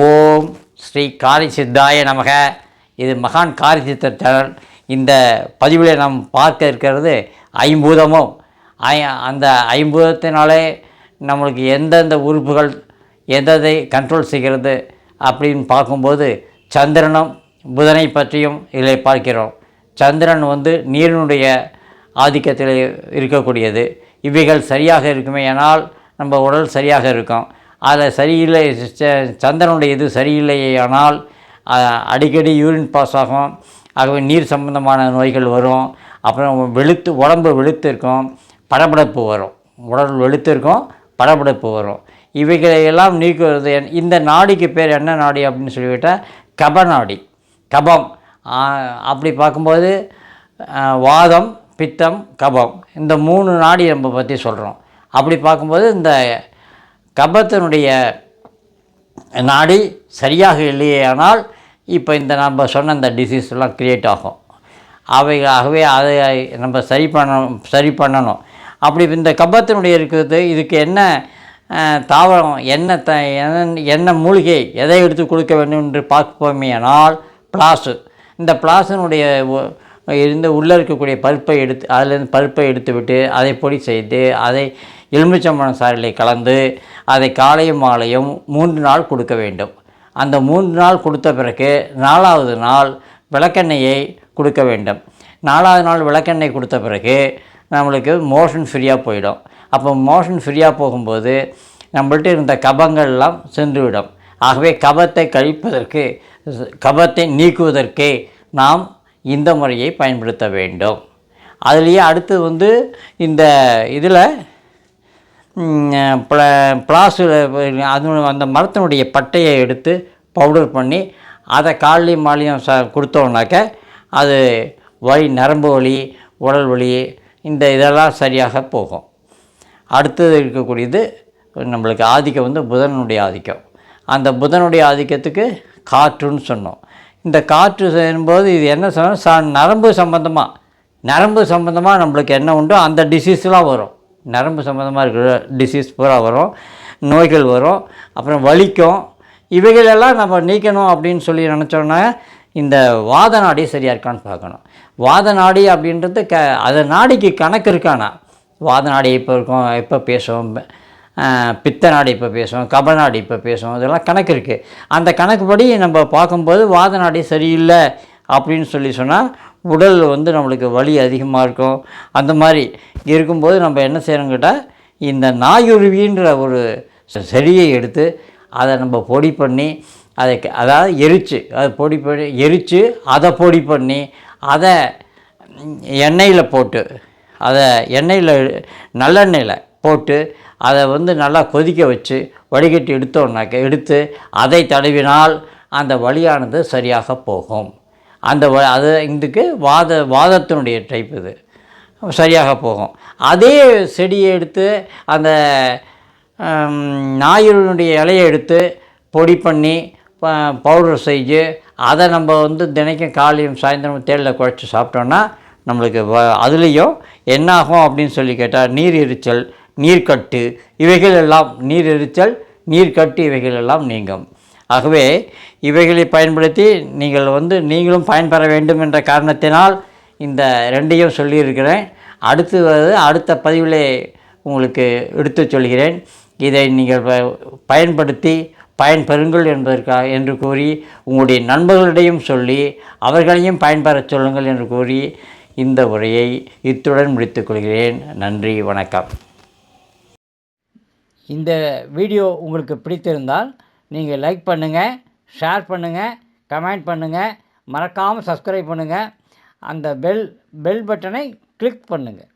ஓம் ஸ்ரீ காரி சித்தாய நமக. இது மகான் காரி சித்த சேனல் இந்த பதிவில் நாம் பார்க்க இருக்கிறது ஐம்பூதமும். ஐ அந்த ஐம்பூதத்தினாலே நம்மளுக்கு எந்தெந்த உறுப்புகள் எந்ததை கண்ட்ரோல் செய்கிறது அப்படின்னு பார்க்கும்போது சந்திரனும் புதனை பற்றியும் இதில் பார்க்கிறோம். சந்திரன் வந்து நீரினுடைய ஆதிக்கத்தில் இருக்கக்கூடியது. இவைகள் சரியாக இருக்குமே ஆனால் நம்ம உடல் சரியாக இருக்கும். அதில் சரியில்லை ச- சந்திரனுடைய இது சரியில்லையானால் அடிக்கடி யூரின் பாஸ் ஆகும். ஆகவே நீர் சம்பந்தமான நோய்கள் வரும். அப்புறம் வெளுத்து உடம்பு வெளுத்து இருக்கும் படபடப்பு வரும். உடல் வெளுத்து இருக்கும் படபடப்பு வரும். இவைகளை எல்லாம் நீக்குவது இந்த நாடிக்கு பேர் என்ன நாடி அப்படின்னு சொல்லிவிட்டால் கபநாடி கபம். அப்படி பார்க்கும்போது வாதம் பித்தம் கபம். இந்த மூணு நாடி நம்ம பற்றி சொல்கிறோம். அப்படி பார்க்கும்போது இந்த கபத்தினுடைய நாடி சரியாக இல்லையானால் இப்போ இந்த நம்ம சொன்ன இந்த டிசீஸ்லாம் க்ரியேட் ஆகும். அவைகளாகவே அதை நம்ம சரி பண்ணணும் சரி பண்ணணும். அப்படி இந்த கபத்தினுடைய இருக்கிறது இதுக்கு என்ன தாவரம் என்ன த என்ன- என்ன மூலிகை எதை எடுத்து கொடுக்க வேண்டும் என்று பார்ப்போமேனால் பிளாஸு இந்த பிளாஸினுடைய இருந்து உள்ளே இருக்கக்கூடிய பருப்பை எடுத்து அதிலிருந்து பருப்பை எடுத்துவிட்டு அதை பொடி செய்து அதை எலுமிச்சம்பழம் சாறிலே கலந்து அதை காலையும் மாலையும் மூன்று நாள் கொடுக்க வேண்டும். அந்த மூன்று நாள் கொடுத்த பிறகு நாலாவது நாள் விளக்கெண்ணெயை கொடுக்க வேண்டும். நாலாவது நாள் விளக்கெண்ணெய் கொடுத்த பிறகு நம்மளுக்கு மோஷன் ஃப்ரீயாக போயிடும். அப்போ மோஷன் ஃப்ரீயாக போகும்போது நம்மள்கிட்ட இருந்த கபங்கள்லாம் சென்றுவிடும். ஆகவே கபத்தை கழிப்பதற்கு கபத்தை நீக்குவதற்கு நாம் இந்த முறையை பயன்படுத்த வேண்டும். அதுலேயே அடுத்து வந்து இந்த இதில் பிளாஸில் அது அந்த மரத்தினுடைய பட்டையை எடுத்து பவுடர் பண்ணி அதை காலையும் மாலையும் ச கொடுத்தோம்னாக்க அது வலி நரம்பு வலி உடல் வலி இந்த இதெல்லாம் சரியாக போகும். அடுத்தது இருக்கக்கூடியது நம்மளுக்கு ஆதிக்கம் வந்து புதனுடைய ஆதிக்கம். அந்த புதனுடைய ஆதிக்கத்துக்கு காற்றுன்னு சொன்னோம். இந்த காற்று செய்யும்போது இது என்ன சொன்னால் ச நரம்பு சம்மந்தமாக நரம்பு சம்மந்தமாக நம்மளுக்கு என்ன உண்டோ அந்த டிசீஸ்லாம் வரும். நரம்பு சம்மந்தமாக இருக்கிற டிசீஸ் பூரா வரும். நோய்கள் வரும். அப்புறம் வலிக்கும். இவைகளெல்லாம் நம்ம நீக்கணும் அப்படின்னு சொல்லி நினச்சோன்னா இந்த வாத நாடி சரியாக இருக்கான்னு பார்க்கணும். வாத நாடி அப்படின்றது க அது நாடிக்கு கணக்கு இருக்கானா? வாத நாடி இப்போ இருக்கும் எப்போ பேசுவோம். பித்த நாடி இப்போ பேசுவோம் கபநாடி இப்போ பேசுவோம். இதெல்லாம் கணக்கு இருக்குது அந்த கணக்குப்படி நம்ம பார்க்கும்போது வாத நாடி சரியில்லை அப்படின்னு சொல்லி சொன்னால் உடல் வந்து நம்மளுக்கு வலி அதிகமாக இருக்கும். அந்த மாதிரி இருக்கும்போது நம்ம என்ன செய்யணும் கேட்டால் இந்த நாயுருவின்ற ஒரு செடியை எடுத்து அதை நம்ம பொடி பண்ணி அதை க- அதாவது எரித்து அதை பொடி பண்ணி எரித்து அதை பொடி பண்ணி அதை எண்ணெயில் போட்டு அதை எண்ணெயில் நல்லெண்ணெயில் போட்டு அதை வந்து நல்லா கொதிக்க வச்சு வடிகட்டி எடுத்தோம்னாக்க எடுத்து அதை தடவினால் அந்த வலியானது சரியாக போகும். அந்த அது இதுக்கு வாத வாதத்தினுடைய டைப் இது. சரியாக போகும். அதே செடியை எடுத்து அந்த ஞாயிறுனுடைய இலையை எடுத்து பொடி பண்ணி பவுடர் செஞ்சு அதை நம்ம வந்து தினைக்கும் காலையும் சாயந்தரம் தேளில் குழச்சி சாப்பிட்டோன்னா நம்மளுக்கு வ அதுலேயும் என்னாகும் அப்படின்னு சொல்லி கேட்டால் நீர் எரிச்சல் நீர்க்கட்டு இவைகள் எல்லாம் நீர் எரிச்சல் நீர்க்கட்டு இவைகள் எல்லாம் நீங்கும். ஆகவே இவைகளை பயன்படுத்தி நீங்கள் வந்து நீங்களும் பயன்பெற வேண்டும் என்ற காரணத்தினால் இந்த ரெண்டையும் சொல்லியிருக்கிறேன். அடுத்து வந்து அடுத்த பதிவிலே உங்களுக்கு எடுத்துச் சொல்கிறேன். இதை நீங்கள் ப- பயன்படுத்தி பயன்பெறுங்கள் என்பதற்காக என்று கூறி உங்களுடைய நண்பர்களிடையும் சொல்லி அவர்களையும் பயன்பெறச் சொல்லுங்கள் என்று கூறி இந்த உரையை இத்துடன் முடித்துக் கொள்கிறேன். நன்றி வணக்கம். இந்த வீடியோ உங்களுக்கு பிடித்திருந்தால் நீங்கள் லைக் பண்ணுங்கள் ஷேர் பண்ணுங்கள் கமெண்ட் பண்ணுங்கள் மறக்காமல் சப்ஸ்கிரைப் பண்ணுங்கள் அந்த பெல் பெல் பட்டனை கிளிக் பண்ணுங்கள்